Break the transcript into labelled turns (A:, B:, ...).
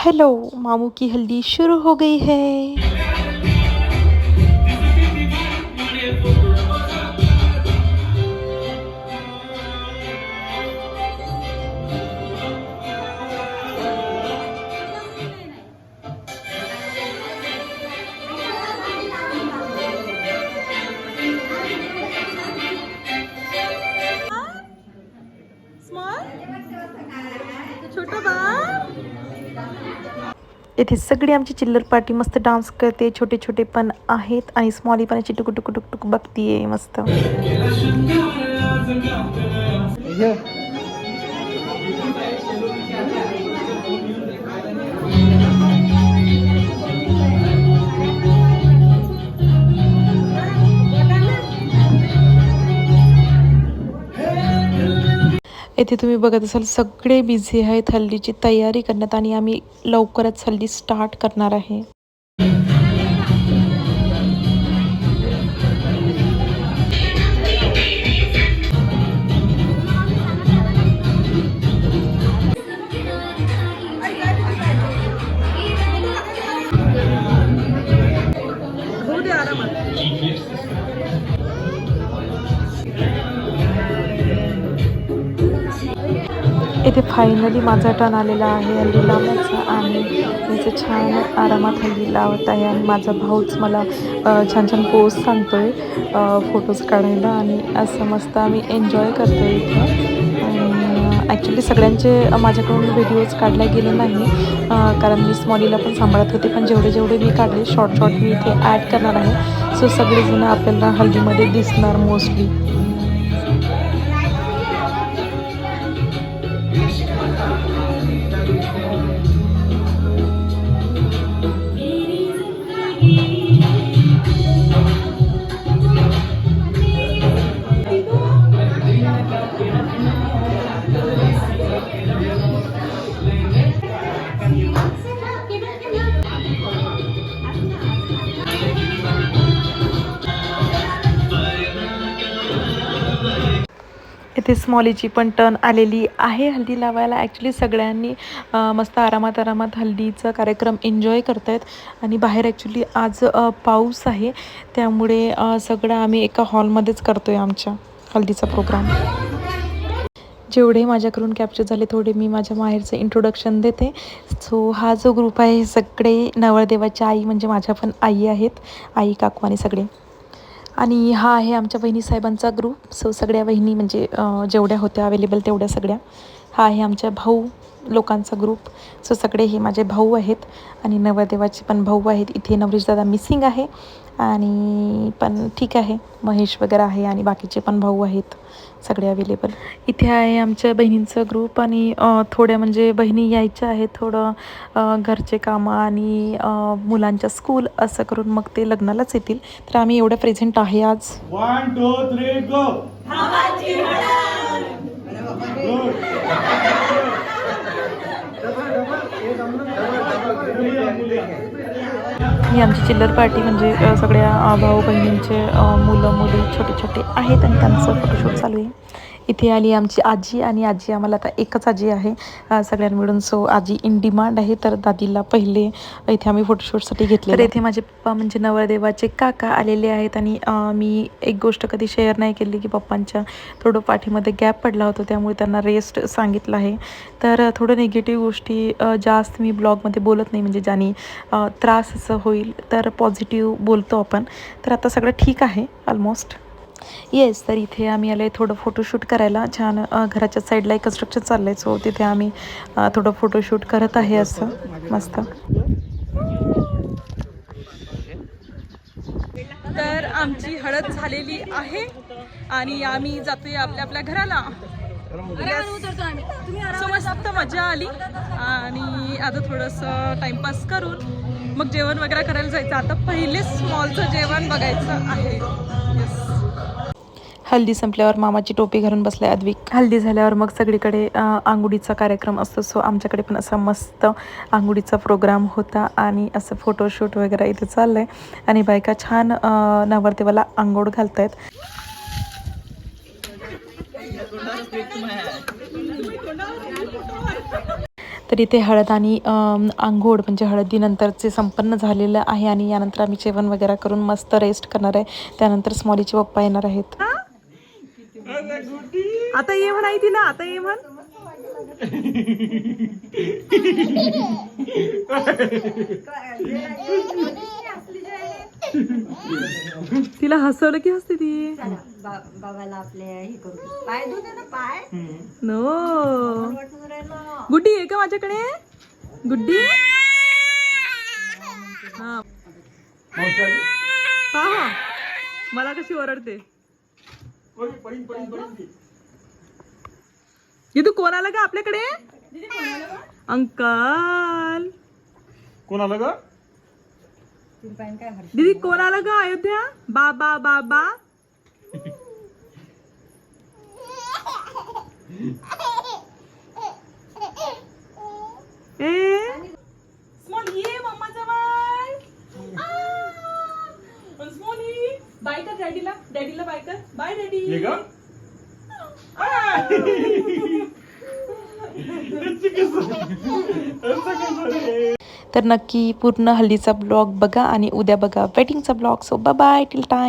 A: Hello मामू की हल्दी शुरू हो गई है। इथे सगळी आमची चिल्लर पार्टी मस्त डान्स करते छोटे छोटे पण आहेत आणि स्मॉली पण याची टुकू टुकू टुक टुक बघतीये मस्त. येथे तुम्ही बघत असाल सगळे बिझी आहेत हल्दीची तयारी करण्यात आणि आम्ही लवकरच हल्दी स्टार्ट करणार आहे. इथे फायनली माझा टर्न आलेला आहे. हल्दी लावण्याचा आणि त्याचं छान आरामात हल्दी लावत आहे. आणि माझा भाऊच मला छान छान पोज सांगतो आहे फोटोज काढायला आणि असं मस्त आम्ही एन्जॉय करतो आहे इथं. आणि ॲक्च्युली सगळ्यांचे माझ्याकडून व्हिडिओज काढले गेले नाही. कारण मी स्मॉलीला पण सांभाळत होते पण जेवढे जेवढे मी काढले शॉर्ट शॉर्ट मी इथे ॲड करणार आहे. सो सगळेजण आपल्याला हल्दीमध्ये दिसणार मोस्टली इथे स्मॉलीची पण टर्न आलेली आहे. हल्दी लावायला ॲक्च्युली सगळ्यांनी मस्त आरामात आरामात हल्दीचा कार्यक्रम एन्जॉय करत आहेत आणि बाहेर ॲक्च्युली आज पाऊस आहे. त्यामुळे सगळं आम्ही एका हॉलमध्येच करतो आहे आमच्या हल्दीचा प्रोग्राम जेवढे माझ्याकडून कॅप्चर झाले थोडे मी माझ्या माहेरचं इंट्रोडक्शन देते. सो हा जो ग्रुप आहे हे सगळे नवरदेवाच्या आई म्हणजे माझ्या पण आई आहेत. आई काकू आणि सगळे. आणि हा आहे आमच्या वहिनी साहेबांचा ग्रुप सो सगळ्या वहिनी म्हणजे जेवढ्या होत्या अवेलेबल तेवढ्या सगळ्या. हा आहे आमच्या भाऊ. लोकांचा ग्रुप सो सगळे हे माझे भाऊ आहेत आणि नवरदेवाचे पण भाऊ आहेत. इथे नवरेश दादा मिसिंग आहे आणि पण ठीक आहे. महेश वगैरे आहे आणि बाकीचे पण भाऊ आहेत. सगळे अवेलेबल इथे आहे आमच्या बहिणींचं ग्रुप आणि थोड्या म्हणजे बहिणी यायच्या आहेत. थोडं घरचे कामं आणि मुलांच्या स्कूल असं करून मग ते लग्नालाच येतील. तर आम्ही एवढं प्रेझेंट आहे आज.
B: वन टू थ्री गो
A: ही आमची चिल्लर पार्टी म्हणजे सगळ्या भाऊ बहिणींचे मुलं मुली छोटे छोटे आहेत आणि त्यांचं फोटोशूट चालू आहे. इथे आली आमची आजी आणि आजी आम्हाला आता एकच आजी आहे. अ, सगळ्यां मिळून. सो आजी इन डिमांड आहे तर दादीला पहिले इथे आम्ही फोटोशूटसाठी घेतले तर इथे माझे पप्पा म्हणजे नवरदेवाचे काका आलेले आहेत आणि मी एक गोष्ट कधी शेअर नाही केली की पप्पांच्या थोडं पाठीमध्ये गॅप पडला होता त्यामुळे त्यांना रेस्ट सांगितलं आहे. तर थोडं निगेटिव्ह गोष्टी जास्त मी ब्लॉगमध्ये बोलत नाही म्हणजे ज्याने त्रास असं होईल तर पॉझिटिव्ह बोलतो आपण. तर आता सगळं ठीक आहे ऑलमोस्ट येस तर इथे आम्ही आले थोडं फोटोशूट करायला. छान घराच्या साईडला एक कन्स्ट्रक्शन चाललं आहे सो तिथे आम्ही थोडं फोटोशूट करत आहे असं. मस्त.
C: तर आमची हळद झालेली आहे आणि आम्ही जातोय आपल्या आपल्या घराला. सो मस्त मजा आली. आणि आता थोडंसं टाइमपास करून मग जेवण वगैरे करायला जायचं. आता पहिले स्मॉलचं जेवण बघायचं आहे. येस
A: हल्दी संपल्यावर मामाची टोपी घालून बसले अद्विक हल्दी झाल्यावर मग सगळीकडे आंघोळीचा कार्यक्रम असतो. सो आमच्याकडे पण असा मस्त आंघोळीचा प्रोग्राम होता आणि असं फोटोशूट वगैरे इथे चाललंय. आणि बायका छान नवरदेवाला आंघोळ घालत आहेत तर इथे हळद आणि आंघोळ म्हणजे हळदीनंतरचे संपन्न झालेलं आहे आणि यानंतर आम्ही जेवण वगैरे करून मस्त रेस्ट करणार आहे. त्यानंतर स्मॉलीचे पप्पा येणार आहेत.
C: आता ये म्हण आई तिला आता ये म्हण. तिला हसवलं की हसते ती.
D: बाबाला आपले हे करू पाय धुते ना पाय
C: नो. गुड्डी आहे का माझ्याकडे? गुड्डी? हा. हा हा. मला कशी ओरडते? ये तू कोण आलं का आपल्याकडे? अंकल.
B: कोण आलं ग?
C: दीदी कोण आलं का अयोध्या? बाबा बाबा ए स्मॉल ये मम्मा जवळ स्मॉली बाय कर डॅडीला डॅडीला बाय
B: ये ग
A: तर नक्की पूर्ण हल्दीचा ब्लॉग बघा आणि उद्या बघा. वेटिंगचा blog. So bye till time